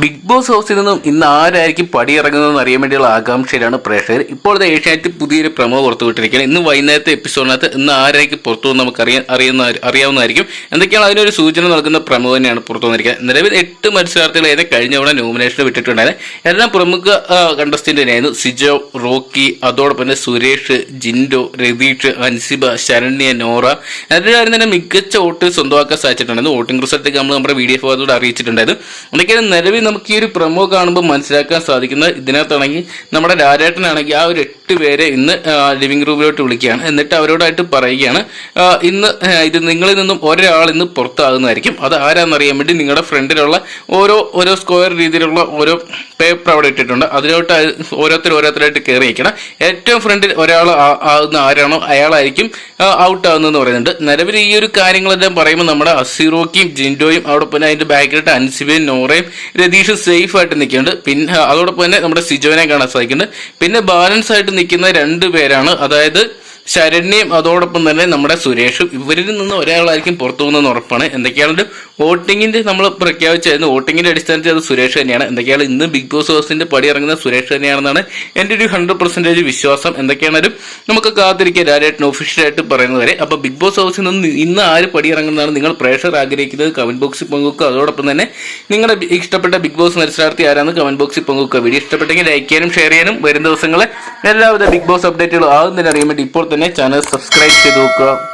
Big boss ഹൗസിൽ നിന്നും ഇന്ന് ആരായിരിക്കും പടിയിറങ്ങുന്നതെന്ന് അറിയാൻ വേണ്ടിയുള്ള ആകാംക്ഷയിലാണ് പ്രേക്ഷകർ. ഇപ്പോഴത്തെ ഏഷ്യാനെറ്റ് പുതിയൊരു പ്രമോ പുറത്തുവിട്ടിരിക്കുകയാണ്. ഇന്ന് വൈകുന്നേരത്തെ എപ്പിസോഡിനകത്ത് ഇന്ന് ആരായിരിക്കും പുറത്തു നമുക്ക് അറിയാൻ അറിയുന്ന അറിയാവുന്നതായിരിക്കും. എന്തൊക്കെയാണ് അതിനൊരു സൂചന നൽകുന്ന പ്രമോ തന്നെയാണ് പുറത്തു വന്നിരിക്കുന്നത്. നിലവിൽ എട്ട് മത്സരാർത്ഥികൾ ഏതെ കഴിഞ്ഞ തവണ നോമിനേഷൻ വിട്ടിട്ടുണ്ടായിരുന്നു. എല്ലാം പ്രമുഖ കണ്ടസ്റ്റന്റ് തന്നെയായിരുന്നു സിജോ റോക്കി അതോടൊപ്പം തന്നെ സുരേഷ് ജിൻഡോ രതീഷ് അൻസിബ ശരണ്യ നോറ. എല്ലാവരും തന്നെ മികച്ച വോട്ട് സ്വന്തമാക്കാൻ സാധിച്ചിട്ടുണ്ടായിരുന്നു. വോട്ടിംഗ് റിസൾട്ടൊക്കെ നമ്മൾ നമ്മുടെ വീഡിയോ ഫോറത്തോട് അറിയിച്ചിട്ടുണ്ടായിരുന്നു. എന്തൊക്കെയാണ് നിലവിൽ നമുക്ക് ഈ ഒരു പ്രമോ കാണുമ്പോൾ മനസ്സിലാക്കാൻ സാധിക്കുന്നത് ഇതിനകത്താണെങ്കിൽ നമ്മുടെ രാജേട്ടനാണെങ്കിൽ ആ ഒരു എട്ട് പേരെ ഇന്ന് ലിവിംഗ് റൂമിലോട്ട് വിളിക്കുകയാണ്. എന്നിട്ട് അവരോടായിട്ട് പറയുകയാണ് ഇന്ന് ഇത് നിങ്ങളിൽ നിന്നും ഒരാൾ ഇന്ന് പുറത്താകുന്നതായിരിക്കും. അത് ആരാന്നറിയാൻ വേണ്ടി നിങ്ങളുടെ ഫ്രണ്ടിലുള്ള ഓരോ ഓരോ സ്ക്വയർ രീതിയിലുള്ള ഓരോ പേപ്പർ അവിടെ ഇട്ടിട്ടുണ്ട്. അതിലോട്ട് അത് ഓരോരുത്തർ ഓരോരുത്തരായിട്ട് കയറി നിൽക്കണം. ഏറ്റവും ഫ്രണ്ടിൽ ഒരാൾ ആകുന്ന ആരാണോ അയാളായിരിക്കും ഔട്ട് ആകുന്നതെന്ന് പറയുന്നുണ്ട്. നിലവിൽ ഈ ഒരു കാര്യങ്ങളെല്ലാം പറയുമ്പോൾ നമ്മുടെ അസീറോക്കിയും ജിൻഡോയും അവിടെ പിന്നെ അതിന്റെ ബാക്കിലിട്ട് അൻസിബയും നോറയും രതീഷും സേഫ് ആയിട്ട് നിൽക്കുന്നുണ്ട്. പിന്നെ അതോടൊപ്പം തന്നെ നമ്മുടെ സിജോനെ കാണാൻ സാധിക്കുന്നുണ്ട്. പിന്നെ ബാലൻസ് ആയിട്ട് നിൽക്കുന്ന രണ്ട് പേരാണ്. അതായത് ശരണ്യയും അതോടൊപ്പം തന്നെ നമ്മുടെ സുരേഷും. ഇവരിൽ നിന്ന് ഒരാളായിരിക്കും പുറത്തു പോകുന്നതെന്ന് ഉറപ്പാണ്. എന്തൊക്കെയാണ് വോട്ടിങ്ങിന്റെ നമ്മൾ പ്രഖ്യാപിച്ചായിരുന്നു. വോട്ടിങ്ങിന്റെ അടിസ്ഥാനത്തിൽ അത് സുരേഷ് തന്നെയാണ്. എന്തൊക്കെയാണ് ഇന്ന് ബിഗ് ബോസ് ഹൗസിന്റെ പടി ഇറങ്ങുന്ന സുരേഷ് തന്നെയാണെന്നാണ് എന്റെ ഒരു ഹൺഡ്രഡ് പെർസെന്റേജ് വിശ്വാസം. എന്തൊക്കെയാണെങ്കിലും നമുക്ക് കാത്തിരിക്കുക രാജേട്ടൻ ഒഫീഷ്യലായിട്ട് പറയുന്നത് വരെ. അപ്പൊ ബിഗ് ബോസ് ഹൗസിൽ നിന്ന് ഇന്ന് ആര് പടി ഇറങ്ങുന്നതാണ് നിങ്ങൾ പ്രേക്ഷകർ ആഗ്രഹിക്കുന്നത് കമന്റ് ബോക്സിൽ പങ്കുവെക്കുക. അതോടൊപ്പം തന്നെ നിങ്ങളുടെ ഇഷ്ടപ്പെട്ട ബിഗ് ബോസ് മത്സരാർത്ഥി ആരാന്ന് കമന്റ് ബോക്സിൽ പങ്കുവെക്കുക. വീഡിയോ ഇഷ്ടപ്പെട്ടെങ്കിൽ ലൈക്ക് ചെയ്യാനും ഷെയർ ചെയ്യാനും വരും ദിവസങ്ങളെ. എല്ലാവിധ ബിഗ് ബോസ് അപ്ഡേറ്റുകളും ആകുന്നതിന് അറിയാൻ വേണ്ടി ഇപ്പോൾ തന്നെ ചാനൽ സബ്സ്ക്രൈബ് ചെയ്ത് നോക്കുക.